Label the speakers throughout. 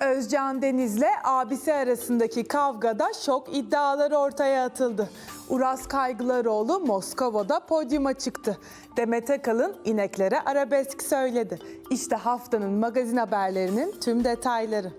Speaker 1: Özcan Deniz'le abisi arasındaki kavgada şok iddiaları ortaya atıldı. Uras Kaygılaroğlu Moskova'da podyuma çıktı. Demet Akalın ineklere arabesk söyledi. İşte haftanın magazin haberlerinin tüm detayları.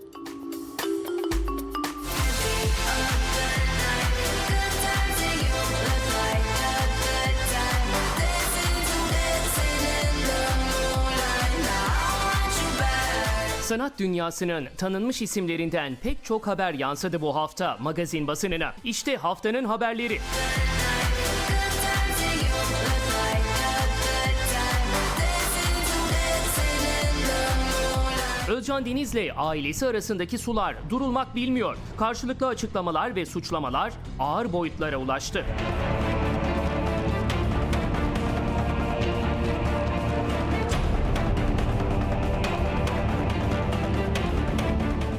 Speaker 2: Sanat dünyasının tanınmış isimlerinden pek çok haber yansıdı bu hafta magazin basınına. İşte haftanın haberleri. Özcan Deniz'le ailesi arasındaki sular durulmak bilmiyor. Karşılıklı açıklamalar ve suçlamalar ağır boyutlara ulaştı.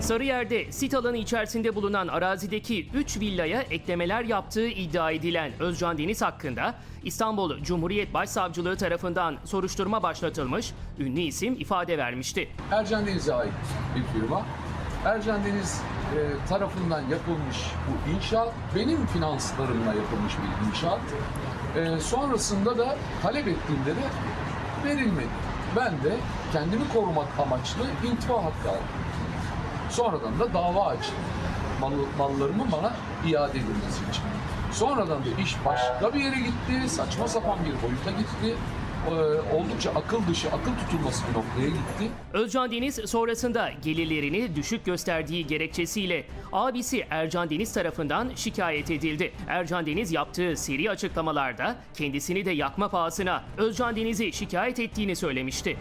Speaker 2: Sarıyer'de sit alanı içerisinde bulunan arazideki 3 villaya eklemeler yaptığı iddia edilen Özcan Deniz hakkında İstanbul Cumhuriyet Başsavcılığı tarafından soruşturma başlatılmış, ünlü isim ifade vermişti.
Speaker 3: Ercan Deniz'e ait bir firma. Ercan Deniz e, tarafından yapılmış bu inşaat benim finanslarımla yapılmış bir inşaat. E, sonrasında da talep ettiğimde de verilmedi. Ben de kendimi korumak amaçlı intifa hakkı aldım. Sonradan da dava açtım. Mal, mallarımın bana iade edilmesi için. Sonradan da iş başka bir yere gitti, saçma sapan bir boyuta gitti. E, oldukça akıl dışı, akıl tutulması bir noktaya gitti.
Speaker 2: Özcan Deniz sonrasında gelirlerini düşük gösterdiği gerekçesiyle abisi Ercan Deniz tarafından şikayet edildi. Ercan Deniz yaptığı seri açıklamalarda kendisini de yakma pahasına Özcan Deniz'i şikayet ettiğini söylemişti.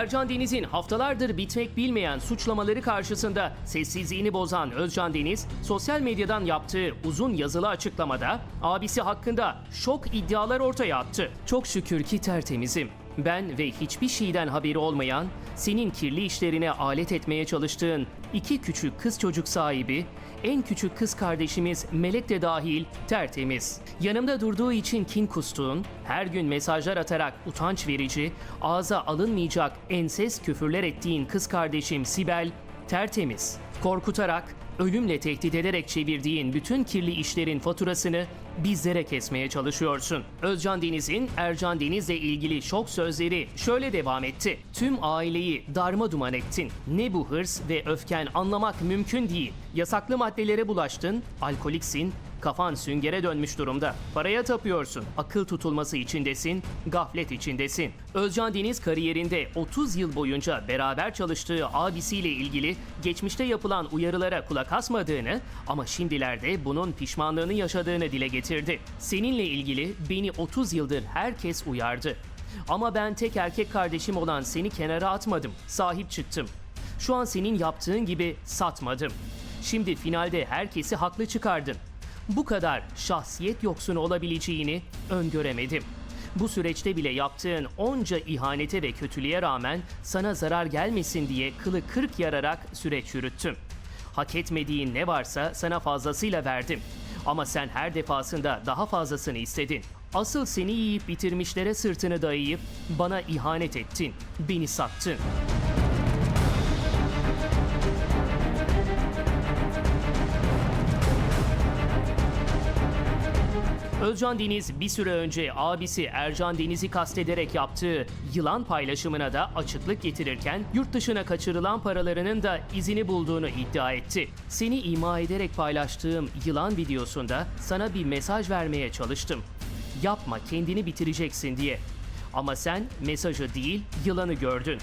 Speaker 2: Ercan Deniz'in haftalardır bitmek bilmeyen suçlamaları karşısında sessizliğini bozan Özcan Deniz, sosyal medyadan yaptığı uzun yazılı açıklamada abisi hakkında şok iddialar ortaya attı. Çok şükür ki tertemizim. Ben ve hiçbir şeyden haberi olmayan, senin kirli işlerine alet etmeye çalıştığın iki küçük kız çocuk sahibi, en küçük kız kardeşimiz Melek de dahil tertemiz. Yanımda durduğu için kin kustuğun, her gün mesajlar atarak utanç verici, ağza alınmayacak enses küfürler ettiğin kız kardeşim Sibel tertemiz. Korkutarak, ölümle tehdit ederek çevirdiğin bütün kirli işlerin faturasını bizlere kesmeye çalışıyorsun. Özcan Deniz'in Ercan Deniz'le ilgili şok sözleri şöyle devam etti. Tüm aileyi darma duman ettin. Ne bu hırs ve öfken anlamak mümkün değil. Yasaklı maddelere bulaştın, alkoliksin, Kafan süngere dönmüş durumda. Paraya tapıyorsun. Akıl tutulması içindesin, gaflet içindesin. Özcan Deniz kariyerinde 30 yıl boyunca beraber çalıştığı abisiyle ilgili geçmişte yapılan uyarılara kulak asmadığını ama şimdilerde bunun pişmanlığını yaşadığını dile getirdi. Seninle ilgili beni 30 yıldır herkes uyardı. Ama ben tek erkek kardeşim olan seni kenara atmadım. Sahip çıktım. Şu an senin yaptığın gibi satmadım. Şimdi finalde herkesi haklı çıkardın bu kadar şahsiyet yoksunu olabileceğini öngöremedim. Bu süreçte bile yaptığın onca ihanete ve kötülüğe rağmen sana zarar gelmesin diye kılı kırk yararak süreç yürüttüm. Hak etmediğin ne varsa sana fazlasıyla verdim. Ama sen her defasında daha fazlasını istedin. Asıl seni yiyip bitirmişlere sırtını dayayıp bana ihanet ettin. Beni sattın. Özcan Deniz bir süre önce abisi Ercan Deniz'i kastederek yaptığı yılan paylaşımına da açıklık getirirken yurt dışına kaçırılan paralarının da izini bulduğunu iddia etti. Seni ima ederek paylaştığım yılan videosunda sana bir mesaj vermeye çalıştım. Yapma kendini bitireceksin diye. Ama sen mesajı değil yılanı gördün.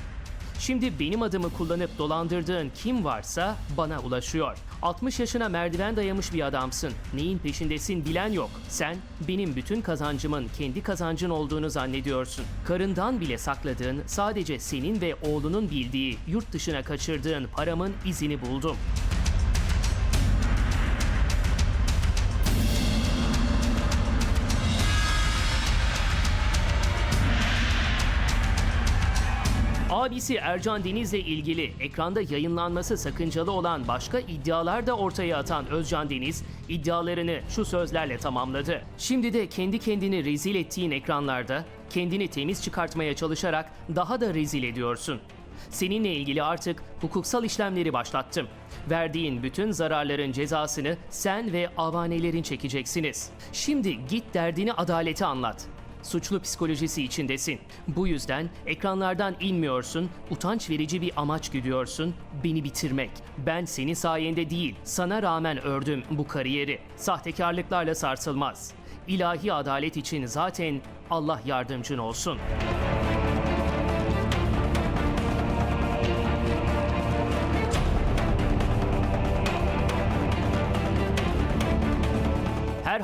Speaker 2: Şimdi benim adımı kullanıp dolandırdığın kim varsa bana ulaşıyor. 60 yaşına merdiven dayamış bir adamsın. Neyin peşindesin bilen yok. Sen benim bütün kazancımın kendi kazancın olduğunu zannediyorsun. Karından bile sakladığın sadece senin ve oğlunun bildiği yurt dışına kaçırdığın paramın izini buldum. Abisi Ercan Deniz'le ilgili ekranda yayınlanması sakıncalı olan başka iddialar da ortaya atan Özcan Deniz iddialarını şu sözlerle tamamladı. Şimdi de kendi kendini rezil ettiğin ekranlarda kendini temiz çıkartmaya çalışarak daha da rezil ediyorsun. Seninle ilgili artık hukuksal işlemleri başlattım. Verdiğin bütün zararların cezasını sen ve avanelerin çekeceksiniz. Şimdi git derdini adalete anlat. Suçlu psikolojisi içindesin. Bu yüzden ekranlardan inmiyorsun, utanç verici bir amaç güdüyorsun, beni bitirmek. Ben senin sayende değil, sana rağmen ördüm bu kariyeri. Sahtekarlıklarla sarsılmaz. İlahi adalet için zaten Allah yardımcın olsun.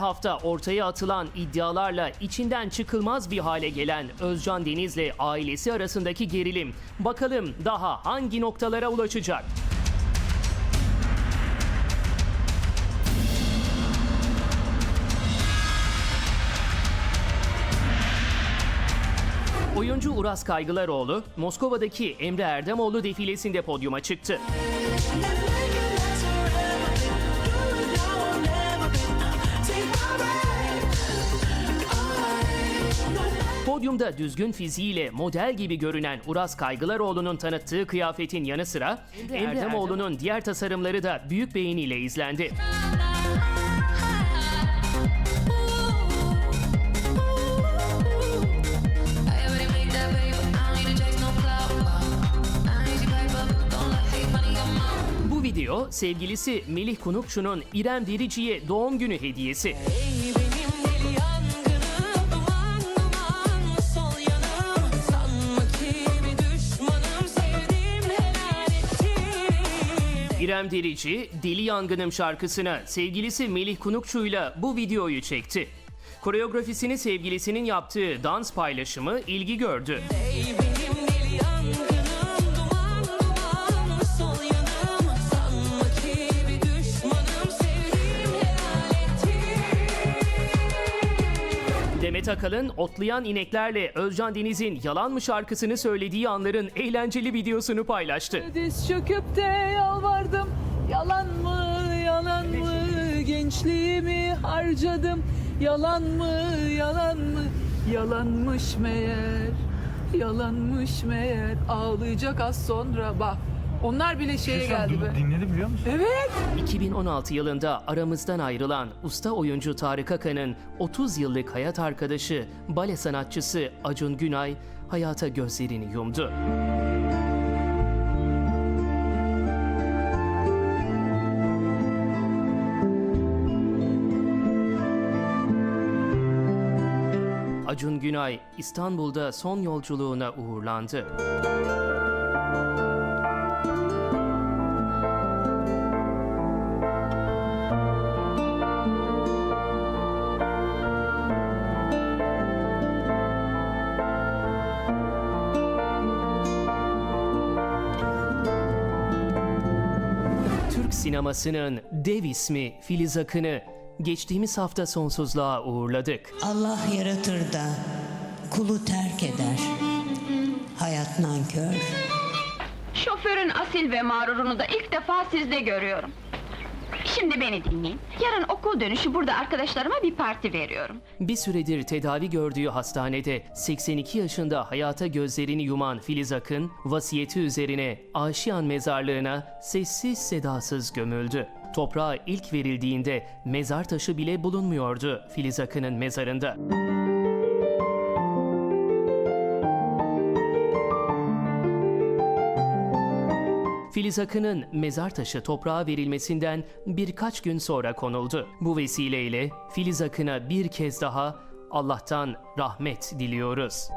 Speaker 2: Hafta ortaya atılan iddialarla içinden çıkılmaz bir hale gelen Özcan Deniz'le ailesi arasındaki gerilim bakalım daha hangi noktalara ulaşacak? Oyuncu Uras Kaygılaroğlu, Moskova'daki Emre Erdemoğlu defilesinde podyuma çıktı. Podyumda düzgün fiziğiyle model gibi görünen Uras Kaygılaroğlu'nun tanıttığı kıyafetin yanı sıra Emre Erdemoğlu'nun diğer tasarımları da büyük beğeniyle izlendi. Bu video sevgilisi Melih Kunukçu'nun İrem Derici'ye doğum günü hediyesi.
Speaker 4: Ey
Speaker 2: İrem Derici, Deli Yangınım şarkısına sevgilisi Melih Kunukçu'yla bu videoyu çekti. Koreografisini sevgilisinin yaptığı dans paylaşımı ilgi gördü.
Speaker 4: Ey
Speaker 2: Demet Akalın otlayan ineklerle Özcan Deniz'in Yalan mı şarkısını söylediği anların eğlenceli videosunu paylaştı.
Speaker 1: Diz çöküp de yalvardım. Yalan mı, yalan mı? Gençliğimi harcadım. Yalan mı, yalan mı? Yalanmış meğer. Yalanmış meğer. Ağlayacak az sonra bak. Onlar bile şeye
Speaker 5: Şu an
Speaker 1: geldi be.
Speaker 5: dinledim biliyor musun?
Speaker 1: Evet.
Speaker 2: 2016 yılında aramızdan ayrılan usta oyuncu Tarık Akan'ın 30 yıllık hayat arkadaşı bale sanatçısı Acun Günay hayata gözlerini yumdu. Acun Günay İstanbul'da son yolculuğuna uğurlandı. Sinemasının dev ismi Filiz Akın'ı geçtiğimiz hafta sonsuzluğa uğurladık.
Speaker 6: Allah yaratır da kulu terk eder. Hayat nankör.
Speaker 7: Şoförün asil ve mağrurunu da ilk defa sizde görüyorum. Şimdi beni dinleyin. Yarın okul dönüşü burada arkadaşlarıma bir parti veriyorum.
Speaker 2: Bir süredir tedavi gördüğü hastanede 82 yaşında hayata gözlerini yuman Filiz Akın, vasiyeti üzerine Aşiyan mezarlığına sessiz sedasız gömüldü. Toprağa ilk verildiğinde mezar taşı bile bulunmuyordu Filiz Akın'ın mezarında. Filiz Akın'ın mezar taşı toprağa verilmesinden birkaç gün sonra konuldu. Bu vesileyle Filiz Akın'a bir kez daha Allah'tan rahmet diliyoruz.